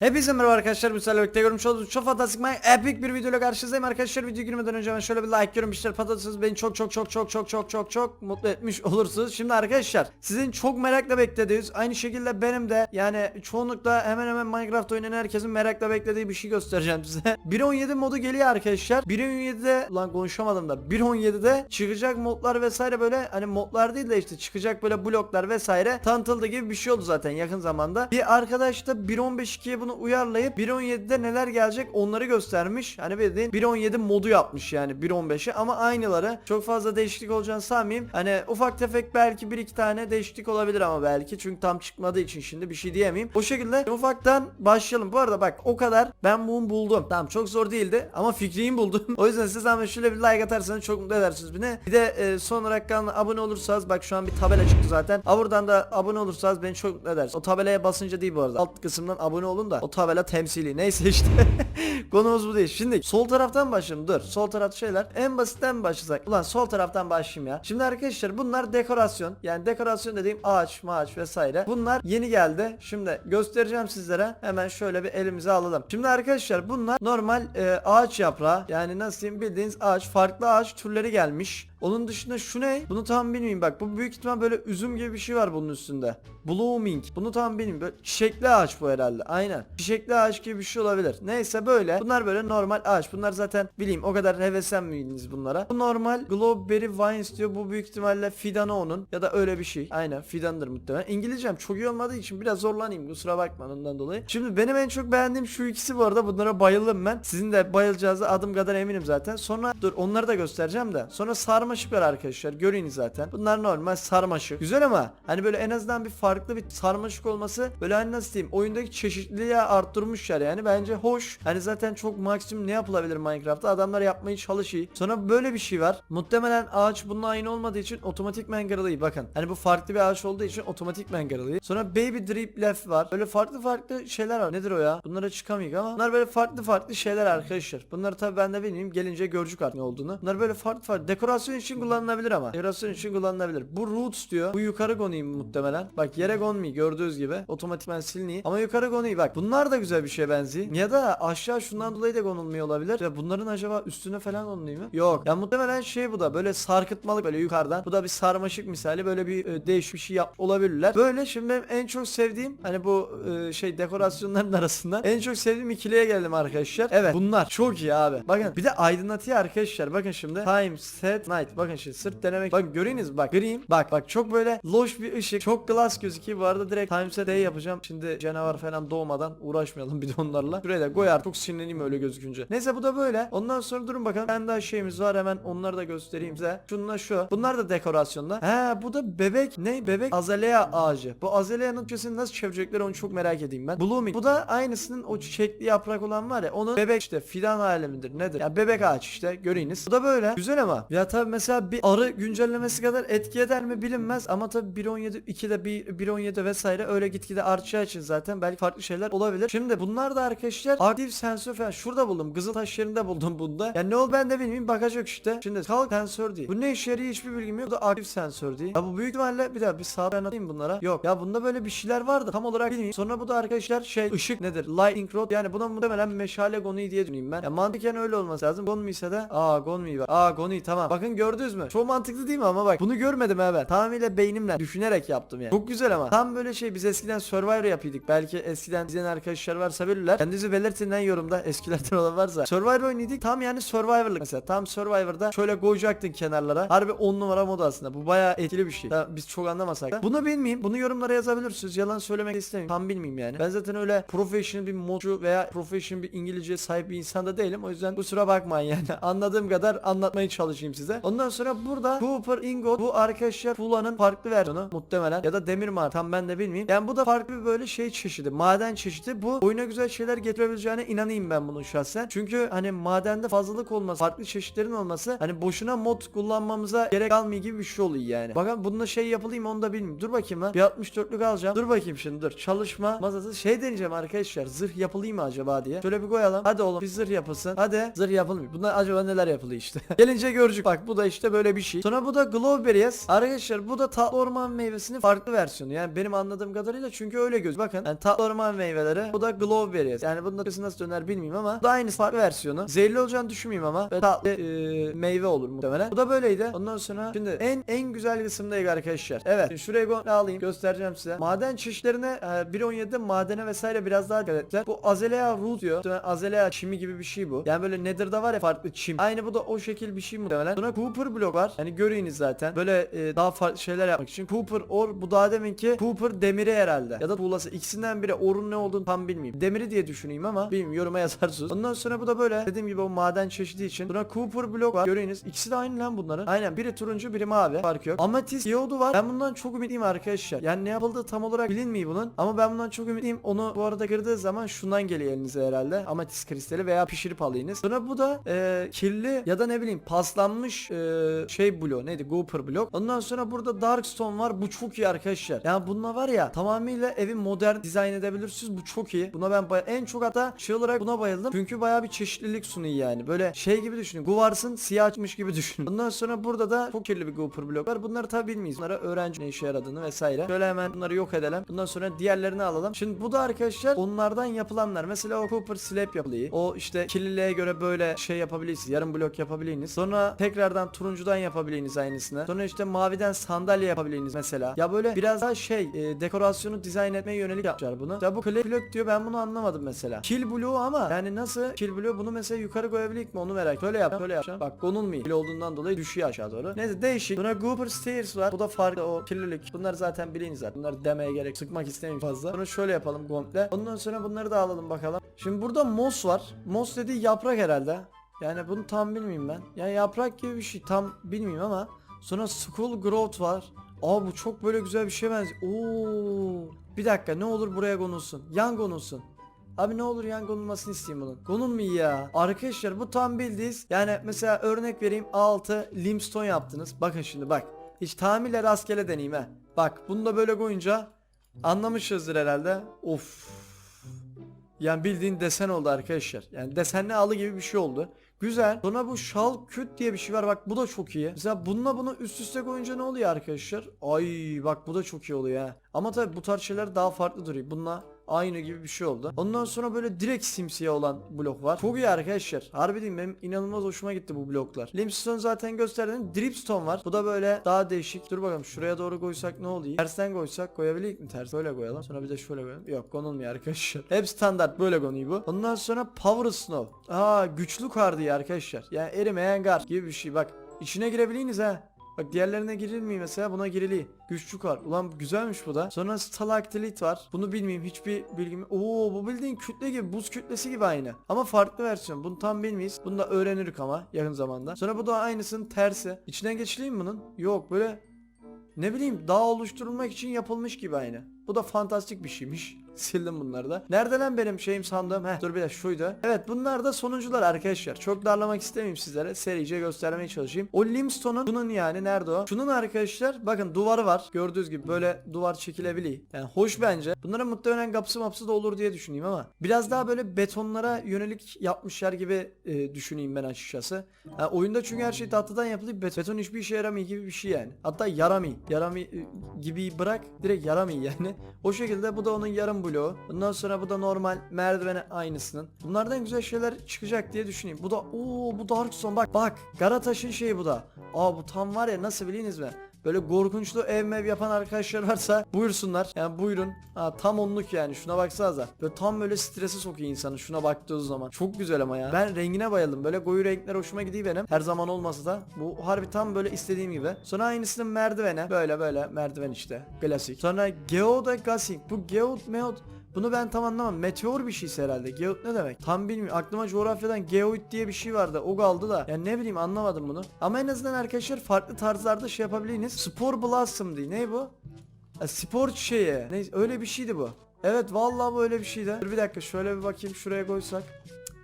Hepinize merhaba arkadaşlar bu sefer birlikte görmüş olduğunuz çok fantastik epic bir videoyla karşınızdayım arkadaşlar. Video girmeden önce ben şöyle bir like görmüşler patates beni çok çok çok çok çok çok çok çok mutlu etmiş olursunuz. Şimdi arkadaşlar sizin çok merakla beklediğiniz aynı şekilde benim de yani çoğunlukla hemen hemen Minecraft oynayan herkesin merakla beklediği bir şey göstereceğim size. 1.17 modu geliyor arkadaşlar. 1.17'de lan konuşamadım da 1.17'de çıkacak modlar vesaire böyle hani modlar değil de işte çıkacak böyle bloklar vesaire tanıtıldı gibi bir şey oldu zaten yakın zamanda. Bir arkadaş da 1.15.2'ye bunu uyarlayıp 1.17'de neler gelecek onları göstermiş. Hani bildiğin 1.17 modu yapmış yani 1.15'e ama aynıları. Çok fazla değişiklik olacağını sanmayayım. Hani ufak tefek belki bir iki tane değişiklik olabilir ama belki çünkü tam çıkmadığı için şimdi bir şey diyemeyeyim. O şekilde ufaktan başlayalım. Bu arada bak o kadar ben bunu buldum. Tamam çok zor değildi ama fikriyi buldum. o yüzden siz ama şöyle bir like atarsanız çok mutlu edersiniz beni. Bir de e, son olarak kanala abone olursanız bak şu an bir tabela çıktı zaten. Ha buradan da abone olursanız beni çok mutlu edersiniz. O tabelaya basınca değil bu arada. Alt kısımdan abone olun da o tabela temsili. Neyse işte. Konumuz bu değil. Şimdi sol taraftan başlayalım. Dur. Sol taraf şeyler. En basitten başlasak? Ulan sol taraftan başlayayım ya. Şimdi arkadaşlar bunlar dekorasyon. Yani dekorasyon dediğim ağaç, maaç vesaire. Bunlar yeni geldi. Şimdi göstereceğim sizlere. Hemen şöyle bir elimize alalım. Şimdi arkadaşlar bunlar normal e, ağaç yaprağı. Yani nasıl diyeyim bildiğiniz ağaç. Farklı ağaç türleri gelmiş. Onun dışında şu ne? Bunu tam bilmiyorum. Bak bu büyük ihtimal böyle üzüm gibi bir şey var bunun üstünde. Blooming. Bunu tam bilmiyorum. Böyle çiçekli ağaç bu herhalde. Aynen. Çiçekli ağaç gibi bir şey olabilir. Neyse böyle. Bunlar böyle normal ağaç. Bunlar zaten bileyim o kadar heveslenmeyiniz bunlara. Bu normal Glowberry Vines diyor. Bu büyük ihtimalle fidanı onun. Ya da öyle bir şey. Aynen fidandır muhtemelen. İngilizcem çok iyi olmadığı için biraz zorlanayım. Kusura bakma ondan dolayı. Şimdi benim en çok beğendiğim şu ikisi bu arada. Bunlara bayıldım ben. Sizin de bayılacağınıza adım kadar eminim zaten. Sonra dur onları da göstereceğim de. Sonra sarmaşık var arkadaşlar. Görüyorsunuz zaten. Bunlar normal sarmaşık. Güzel ama hani böyle en azından bir farklı bir sarmaşık olması böyle hani nasıl diyeyim oyundaki çeşitliliği arttırmışlar yani. Bence hoş. Hani zaten çok maksimum ne yapılabilir Minecraft'ta? Adamlar yapmaya çalışıyor. Sonra böyle bir şey var. Muhtemelen ağaç bununla aynı olmadığı için otomatik mangaralıyı bakın. Hani bu farklı bir ağaç olduğu için otomatik mangaralıyı. Sonra baby drip left var. Böyle farklı farklı şeyler var. Nedir o ya? Bunlara çıkamayız ama bunlar böyle farklı farklı şeyler arkadaşlar. Bunları tabii ben de bilmiyorum. Gelince görücük artık ne olduğunu. Bunlar böyle farklı farklı. Dekorasyon için kullanılabilir ama. Dekorasyon için kullanılabilir. Bu roots diyor. Bu yukarı konayım muhtemelen. Bak yere konmuyor gördüğünüz gibi. Otomatikman siliniyor. Ama yukarı konuyu bak. Bunlar da güzel bir şeye benziyor. Ya da aşağı şundan dolayı da konulmuyor olabilir. Ya bunların acaba üstüne falan konuluyor mu? Yok. Ya muhtemelen şey bu da böyle sarkıtmalık böyle yukarıdan. Bu da bir sarmaşık misali böyle bir e, değişik bir şey yap olabilirler. Böyle şimdi benim en çok sevdiğim hani bu e, şey dekorasyonların arasında en çok sevdiğim ikiliye geldim arkadaşlar. Evet bunlar çok iyi abi. Bakın bir de aydınlatıyor arkadaşlar. Bakın şimdi time set night. Bakın şimdi sırf denemek. Bakın görüyorsunuz bak green. Bak bak çok böyle loş bir ışık. Çok glass gözüküyor. Bu arada direkt time set day yapacağım. Şimdi canavar falan doğmadan uğraşmayalım bir de onlarla. Şuraya da koy artık çok sinirleneyim öyle gözükünce. Neyse bu da böyle. Ondan sonra durun bakalım. Ben daha şeyimiz var hemen onları da göstereyim size. Şununla şu. Bunlar da dekorasyonda. He bu da bebek ne? Bebek azalea ağacı. Bu azalea'nın Türkçesini nasıl çevirecekler onu çok merak edeyim ben. Blooming. Bu da aynısının o çiçekli yaprak olan var ya. Onun bebek işte fidan hali midir nedir? Ya bebek ağaç işte göreyiniz. Bu da böyle. Güzel ama. Ya tabi mesela bir arı güncellemesi kadar etki eder mi bilinmez ama tabi 1.17 2'de bir 1.17 vesaire öyle gitgide artacağı için zaten belki farklı şeyler olabilir. Şimdi bunlar da arkadaşlar aktif sensör falan şurada buldum. Kızıltaş yerinde buldum bunda. Yani ne oldu ben de bilmiyorum bakacak işte. Şimdi kalk sensör değil. Bu ne işe yarıyor hiçbir bilgim yok. Bu da aktif sensör değil. Ya bu büyük ihtimalle bir daha bir sağ anlatayım bunlara. Yok. Ya bunda böyle bir şeyler vardı. Tam olarak bilmiyorum. Sonra bu da arkadaşlar şey ışık nedir? Lightning rod. Yani buna muhtemelen meşale goni diye düşüneyim ben. Ya mantıken öyle olması lazım. Gonmi ise de aa Gonmi var. Aa Goni tamam. Bakın gördünüz mü? Çok mantıklı değil mi ama bak. Bunu görmedim ha ben. Tamamıyla beynimle düşünerek yaptım yani. Çok güzel ama. Tam böyle şey biz eskiden Survivor yapıyorduk. Belki eskiden izleyen arkadaşlar varsa bilirler. Kendinizi belirtin lan yorumda. Eskilerden olan varsa. Survivor oynuyorduk. Tam yani Survivor'lık mesela. Tam Survivor'da şöyle koyacaktın kenarlara. Harbi 10 numara mod aslında. Bu bayağı etkili bir şey. Ya biz çok anlamasak da. Bunu bilmeyeyim. Bunu yorumlara yazabilirsiniz. Yalan söylemek istemiyorum. Tam bilmeyeyim yani. Ben zaten öyle professional bir modcu veya professional bir İngilizce sahip bir insan da değilim. O yüzden kusura bakmayın yani. Anladığım kadar anlatmaya çalışayım size. Ondan sonra burada Cooper Ingot bu arkadaşlar Fula'nın farklı versiyonu muhtemelen ya da demir mar tam ben de bilmeyeyim. Yani bu da farklı bir böyle şey çeşidi. Maden çeşidi. Bu oyuna güzel şeyler getirebileceğine inanayım ben bunun şahsen. Çünkü hani madende fazlalık olması, farklı çeşitlerin olması hani boşuna mod kullanmamıza gerek kalmıyor gibi bir şey oluyor yani. Bakın bununla şey yapılayım onu da bilmiyorum. Dur bakayım lan. Bir 64'lük alacağım. Dur bakayım şimdi dur. Çalışma masası şey deneyeceğim arkadaşlar. Zırh yapılayım mı acaba diye. Şöyle bir koyalım. Hadi oğlum bir zırh yapılsın. Hadi zırh yapılmıyor. Bunlar acaba neler yapılıyor işte. Gelince görecek. Bak bu da işte böyle bir şey. Sonra bu da Glowberries. Arkadaşlar bu da tatlı orman meyvesinin farklı versiyonu. Yani benim anladığım kadarıyla çünkü öyle göz. Bakın yani tatlı orman meyveleri. Bu da Glowberries. Yani bunun adı nasıl döner bilmiyorum ama bu da aynı farklı versiyonu. Zehirli olacağını düşünmüyorum ama ve tatlı e, meyve olur muhtemelen. Bu da böyleydi. Ondan sonra şimdi en en güzel kısımdayız arkadaşlar. Evet. Şimdi şuraya go- alayım göstereceğim size. Maden çeşitlerine e, 1.17'de madene vesaire biraz daha dikkat ettiler. Bu Azalea root diyor. Azalea çimi gibi bir şey bu. Yani böyle Nether'da var ya farklı çim. Aynı bu da o şekil bir şey muhtemelen. Sonra Cooper blok var. Yani görüyorsunuz zaten. Böyle e, daha farklı şeyler yapmak için. Cooper or bu daha deminki Cooper demiri herhalde. Ya da tuğlası. İkisinden biri orun ne olduğunu tam bilmiyorum. Demiri diye düşüneyim ama bilmiyorum yoruma yazarsınız. Ondan sonra bu da böyle dediğim gibi o maden çeşidi için. Sonra Cooper blok var. Görüyorsunuz. İkisi de aynı lan bunların. Aynen. Biri turuncu biri mavi. Fark yok. Ametist geodu var. Ben bundan çok ümitliyim arkadaşlar. Yani ne yapıldığı tam olarak bilinmiyor bunun. Ama ben bundan çok ümitliyim. Onu bu arada kırdığı zaman şundan geliyor elinize herhalde. Ametist kristali veya pişirip alayınız. Sonra bu da e, kirli ya da ne bileyim paslanmış e, şey blok. Neydi? Cooper blok. Ondan sonra burada Darkstone var. Bu çok iyi arkadaşlar. Yani bununla var ya tamamıyla evi modern dizayn edebilirsiniz. Bu çok iyi. Buna ben baya- en çok hatta şey olarak buna bayıldım. Çünkü baya bir çeşitlilik sunuyor yani. Böyle şey gibi düşünün. Guvars'ın siyah açmış gibi düşünün. Ondan sonra burada da çok kirli bir Cooper blok var. Bunları tabi bilmeyiz. Bunlara öğrenci ne işe yaradığını vesaire. Şöyle hemen bunları yok edelim. Bundan sonra diğerlerini alalım. Şimdi bu da arkadaşlar onlardan yapılanlar. Mesela o Cooper slab yapılıyor. O işte kirliliğe göre böyle şey yapabilirsiniz. Yarım blok yapabilirsiniz. Sonra tekrardan turuncudan yapabilirsiniz aynısını. Sonra işte maviden sandalye yapabilirsiniz mesela. Ya böyle biraz daha şey e, dekorasyonu dizayn etmeye yönelik yapmışlar bunu. Ya bu clay diyor ben bunu anlamadım mesela. Kill blue ama yani nasıl kill blue bunu mesela yukarı koyabilir mi onu merak. Böyle yap böyle yapacağım. Bak konulmuyor. Kill olduğundan dolayı düşüyor aşağı doğru. Neyse değişik. Sonra Cooper Stairs var. Bu da farklı o kirlilik. Bunlar zaten biliniz zaten. Bunları demeye gerek sıkmak istemiyorum fazla. Sonra şöyle yapalım komple. Ondan sonra bunları da alalım bakalım. Şimdi burada moss var. Moss dediği yaprak herhalde. Yani bunu tam bilmiyorum ben. Yani yaprak gibi bir şey tam bilmiyorum ama sonra Skull Growth var. Aa bu çok böyle güzel bir şey benziyor. Oo. Bir dakika ne olur buraya konulsun. Yan konulsun. Abi ne olur yan konulmasını isteyeyim bunun. Konulmuyor ya. Arkadaşlar bu tam bildiğiniz. Yani mesela örnek vereyim A6 limestone yaptınız. Bakın şimdi bak. Hiç tamamıyla rastgele deneyeyim he. Bak bunu da böyle koyunca anlamışızdır herhalde. Of. Yani bildiğin desen oldu arkadaşlar. Yani desenli alı gibi bir şey oldu. Güzel. Sonra bu şal küt diye bir şey var. Bak bu da çok iyi. Mesela bununla bunu üst üste koyunca ne oluyor arkadaşlar? Ay bak bu da çok iyi oluyor ha. Ama tabi bu tarz şeyler daha farklı duruyor. Bununla aynı gibi bir şey oldu. Ondan sonra böyle direkt simsiyah olan blok var. Çok iyi arkadaşlar. Harbi diyeyim benim inanılmaz hoşuma gitti bu bloklar. Limestone zaten gösterdim. Dripstone var. Bu da böyle daha değişik. Dur bakalım şuraya doğru koysak ne oluyor? Tersten koysak koyabilir mi? Ters böyle koyalım. Sonra bir de şöyle koyalım. Yok konulmuyor arkadaşlar. Hep standart böyle konuyor bu. Ondan sonra Power Snow. Aa güçlü kar diye arkadaşlar. Yani erimeyen kar gibi bir şey. Bak içine girebiliniz ha. Bak diğerlerine girilmiyor mesela buna girili. Güçlü kar. Ulan güzelmiş bu da. Sonra stalaktilit var. Bunu bilmeyeyim hiçbir bilgim. Oo bu bildiğin kütle gibi buz kütlesi gibi aynı. Ama farklı versiyon. Bunu tam bilmeyiz. Bunu da öğrenirik ama yakın zamanda. Sonra bu da aynısının tersi. İçinden geçileyim bunun? Yok böyle ne bileyim dağ oluşturulmak için yapılmış gibi aynı. Bu da fantastik bir şeymiş. Sildim bunları da. Nerede lan benim şeyim sandığım? Heh dur bir de şuydu. Evet bunlar da sonuncular arkadaşlar. Çok darlamak istemeyeyim sizlere. Serice göstermeye çalışayım. O Limstone'un bunun yani nerede o? Şunun arkadaşlar bakın duvarı var. Gördüğünüz gibi böyle duvar çekilebiliyor. Yani hoş bence. Bunların muhtemelen kapısı mapsı da olur diye düşüneyim ama. Biraz daha böyle betonlara yönelik yapmışlar gibi e, düşüneyim ben açıkçası. Ha, oyunda çünkü her şey tahtadan yapılıyor. Bet- Beton hiçbir işe yaramıyor gibi bir şey yani. Hatta yaramıyor. Yaramıyor e, gibi bırak direkt yaramıyor yani. O şekilde bu da onun yarım bloğu. Bundan sonra bu da normal merdivene aynısının. Bunlardan güzel şeyler çıkacak diye düşüneyim. Bu da ooo bu Darkstone bak bak. Garataş'ın şeyi bu da. Aa bu tam var ya nasıl biliniz mi? Böyle korkunçlu ev mev yapan arkadaşlar varsa buyursunlar. Yani buyurun. Ha, tam onluk yani şuna baksanıza. Böyle tam böyle stresi sokuyor insanı şuna baktığı zaman. Çok güzel ama ya. Ben rengine bayıldım. Böyle koyu renkler hoşuma gidiyor benim. Her zaman olmasa da. Bu harbi tam böyle istediğim gibi. Sonra aynısının merdivene. Böyle böyle merdiven işte. Klasik. Sonra Geoda Gassing. Bu Geod Meod bunu ben tam anlamam. Meteor bir şeyse herhalde. Geoid ne demek? Tam bilmiyorum. Aklıma coğrafyadan geoid diye bir şey vardı. O kaldı da. Yani ne bileyim anlamadım bunu. Ama en azından arkadaşlar farklı tarzlarda şey yapabilirsiniz. Spor Blossom diye. Ne bu? Ha, spor şeyi. Ne öyle bir şeydi bu. Evet vallahi bu öyle bir şeydi. Dur bir dakika şöyle bir bakayım şuraya koysak.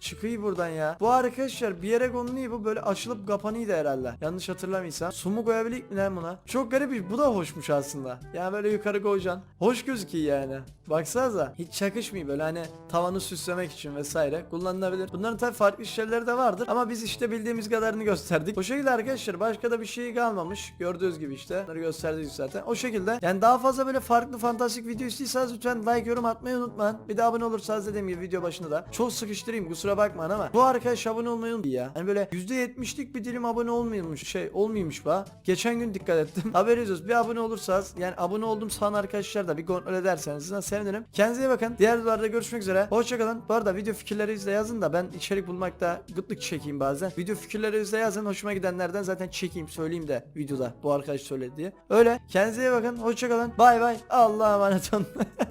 Çıkıyor buradan ya. Bu arkadaşlar bir yere konuluyor bu böyle açılıp kapanıyordu herhalde. Yanlış hatırlamıyorsam. Su mu koyabilik mi lan buna? Çok garip bir bu da hoşmuş aslında. Yani böyle yukarı koyacaksın. Hoş gözüküyor yani. Baksanıza hiç çakışmıyor böyle hani tavanı süslemek için vesaire kullanılabilir. Bunların tabi farklı şeyleri de vardır ama biz işte bildiğimiz kadarını gösterdik. O şekilde arkadaşlar başka da bir şey kalmamış. Gördüğünüz gibi işte. Bunları gösterdik zaten. O şekilde yani daha fazla böyle farklı fantastik video istiyorsanız lütfen like yorum atmayı unutmayın. Bir de abone olursanız dediğim gibi video başında da. Çok sıkıştırayım kusura bakmayın ama bu arkadaş abone olmayı unuttu ya. Hani böyle %70'lik bir dilim abone olmuyormuş şey olmuyormuş ba. Geçen gün dikkat ettim. Haberiniz olsun. Bir abone olursanız yani abone oldum san arkadaşlar da bir kontrol ederseniz sizden sevinirim. Kendinize iyi bakın. Diğer videolarda görüşmek üzere. Hoşçakalın. Bu arada video fikirlerinizi de yazın da ben içerik bulmakta gıtlık çekeyim bazen. Video fikirlerinizi de yazın. Hoşuma gidenlerden zaten çekeyim söyleyeyim de videoda bu arkadaş söyledi diye. Öyle. Kendinize iyi bakın. Hoşçakalın. Bay bay. Allah'a emanet olun.